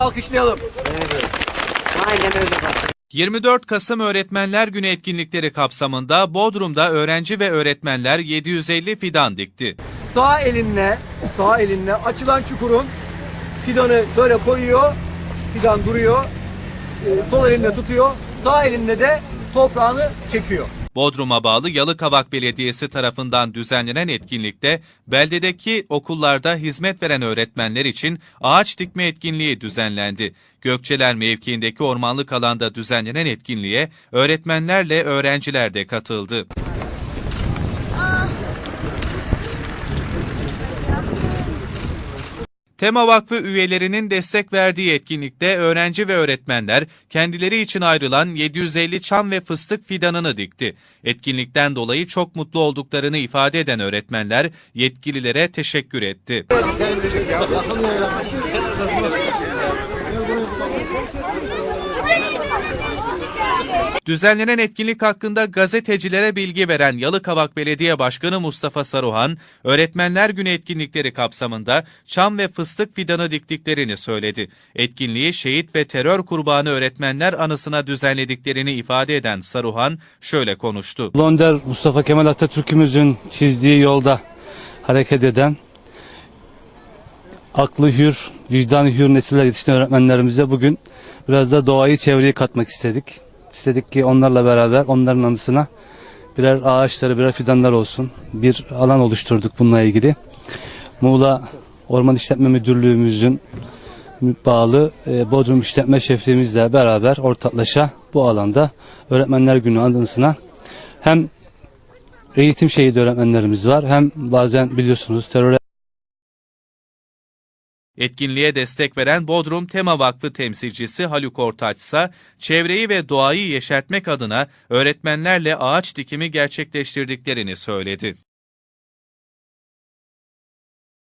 Alkışlayalım. Aynen öyle bak. 24 Kasım Öğretmenler Günü etkinlikleri kapsamında Bodrum'da öğrenci ve öğretmenler 750 fidan dikti. Sağ elinle, sağ elinle açılan çukurun fidanı böyle koyuyor. Fidan duruyor. Ee, Sol elinle tutuyor. Sağ elinle de toprağını çekiyor. Bodrum'a bağlı Yalıkavak Belediyesi tarafından düzenlenen etkinlikte beldedeki okullarda hizmet veren öğretmenler için ağaç dikme etkinliği düzenlendi. Gökçeler mevkiindeki ormanlık alanda düzenlenen etkinliğe öğretmenlerle öğrenciler de katıldı. Tema Vakfı üyelerinin destek verdiği etkinlikte öğrenci ve öğretmenler kendileri için ayrılan 750 çam ve fıstık fidanını dikti. Etkinlikten dolayı çok mutlu olduklarını ifade eden öğretmenler yetkililere teşekkür etti. Düzenlenen etkinlik hakkında gazetecilere bilgi veren Yalıkavak Belediye Başkanı Mustafa Saruhan, Öğretmenler Günü etkinlikleri kapsamında çam ve fıstık fidanı diktiklerini söyledi. Etkinliği şehit ve terör kurbanı öğretmenler anısına düzenlediklerini ifade eden Saruhan şöyle konuştu. Ulu Önder Mustafa Kemal Atatürk'ümüzün çizdiği yolda hareket eden aklı hür, vicdanı hür nesiller yetiştiren öğretmenlerimize bugün biraz da doğayı, çevreyi katmak istedik. İstedik ki onlarla beraber onların anısına birer ağaçları, birer fidanlar olsun. Bir alan oluşturduk bununla ilgili. Muğla Orman İşletme Müdürlüğümüzün bağlı e, Bodrum İşletme Şefliğimizle beraber ortaklaşa bu alanda Öğretmenler Günü anısına hem eğitim şehit öğretmenlerimiz var hem bazen biliyorsunuz terör Etkinliğe destek veren Bodrum Tema Vakfı temsilcisi Haluk Ortaç ise çevreyi ve doğayı yeşertmek adına öğretmenlerle ağaç dikimi gerçekleştirdiklerini söyledi.